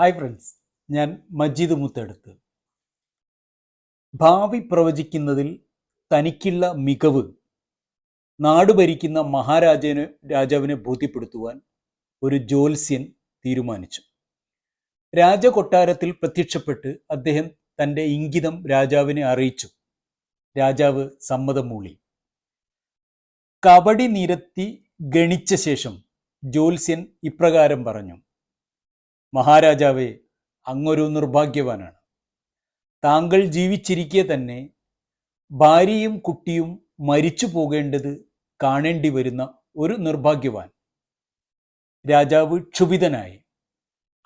Hi friends ഞാൻ മജീദ് മുത്തെടുത്ത്. ഭാവി പ്രവചിക്കുന്നതിൽ തനിക്കുള്ള മികവ് നാട് ഭരിക്കുന്ന മഹാരാജന് രാജാവിനെ ബോധ്യപ്പെടുത്തുവാൻ ഒരു ജ്യോത്സ്യൻ തീരുമാനിച്ചു. രാജകൊട്ടാരത്തിൽ പ്രത്യക്ഷപ്പെട്ട് അദ്ദേഹം തന്റെ ഇംഗിതം രാജാവിനെ അറിയിച്ചു. രാജാവ് സമ്മതം മൂളി. കബഡി നിരത്തി ഗണിച്ച ശേഷം ജ്യോത്സ്യൻ ഇപ്രകാരം പറഞ്ഞു. മഹാരാജാവേ അങ്ങൊരു നിർഭാഗ്യവാനാണ്. താങ്കൾ ജീവിച്ചിരിക്കെ തന്നെ ഭാര്യയും കുട്ടിയും മരിച്ചു പോകേണ്ടത് കാണേണ്ടി വരുന്ന ഒരു നിർഭാഗ്യവാൻ. രാജാവ് ക്ഷുഭിതനായി.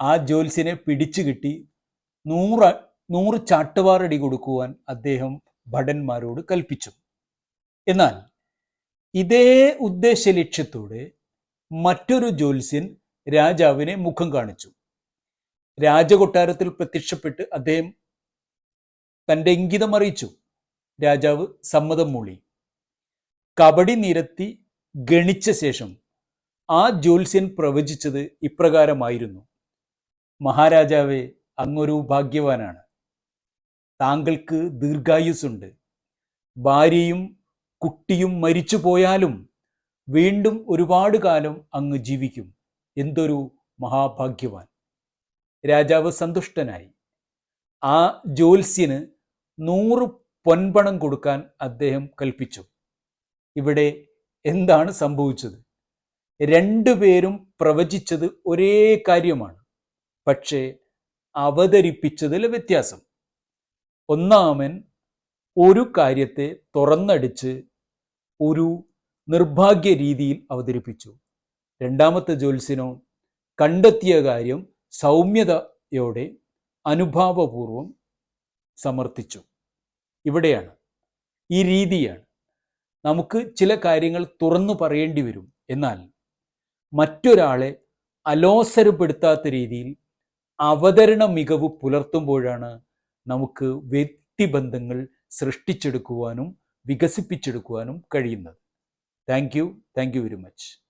ആ ജോൽസിനെ പിടിച്ചു കിട്ടി നൂറ് നൂറ് ചാട്ടുവാറടി കൊടുക്കുവാൻ അദ്ദേഹം ഭടന്മാരോട് കൽപ്പിച്ചു. എന്നാൽ ഇതേ ഉദ്ദേശ ലക്ഷ്യത്തോടെ മറ്റൊരു ജോൽസ്യൻ രാജാവിനെ മുഖം കാണിച്ചു. രാജകൊട്ടാരത്തിൽ പ്രത്യക്ഷപ്പെട്ട് അദ്ദേഹം തന്റെ ഇംഗിതം അറിയിച്ചു. രാജാവ് സമ്മതം മൂളി. കബഡി നിരത്തി ഗണിച്ച ശേഷം ആ ജ്യോത്സ്യൻ പ്രവചിച്ചത് ഇപ്രകാരമായിരുന്നു. മഹാരാജാവെ അങ്ങൊരു ഭാഗ്യവാനാണ്. താങ്കൾക്ക് ദീർഘായുസ്സുണ്ട്. ഭാര്യയും കുട്ടിയും മരിച്ചു പോയാലും വീണ്ടും ഒരുപാട് കാലം അങ്ങ് ജീവിക്കും. എന്തൊരു മഹാഭാഗ്യവാൻ. രാജാവ് സന്തുഷ്ടനായി. ആ ജ്യോത്സ്യന് നൂറ് പൊൻപണം കൊടുക്കാൻ അദ്ദേഹം കൽപ്പിച്ചു. ഇവിടെ എന്താണ് സംഭവിച്ചത്? രണ്ടുപേരും പ്രവചിച്ചത് ഒരേ കാര്യമാണ്. പക്ഷേ അവതരിപ്പിച്ചതിൽ വ്യത്യാസം. ഒന്നാമൻ ഒരു കാര്യത്തെ തുറന്നടിച്ച് ഒരു നിർഭാഗ്യ രീതിയിൽ അവതരിപ്പിച്ചു. രണ്ടാമത്തെ ജ്യോത്സ്യനോ കണ്ടെത്തിയ കാര്യം സൗമ്യതയോടെ അനുഭാവപൂർവം സമർത്ഥിച്ചു. ഇവിടെയാണ് ഈ രീതിയാണ്. നമുക്ക് ചില കാര്യങ്ങൾ തുറന്നു പറയേണ്ടി വരും. എന്നാൽ മറ്റൊരാളെ അലോസരപ്പെടുത്താത്ത രീതിയിൽ അവതരണ മികവ് പുലർത്തുമ്പോഴാണ് നമുക്ക് വ്യക്തിബന്ധങ്ങൾ സൃഷ്ടിച്ചെടുക്കുവാനും വികസിപ്പിച്ചെടുക്കുവാനും കഴിയുന്നത്. Thank you. Thank you very much.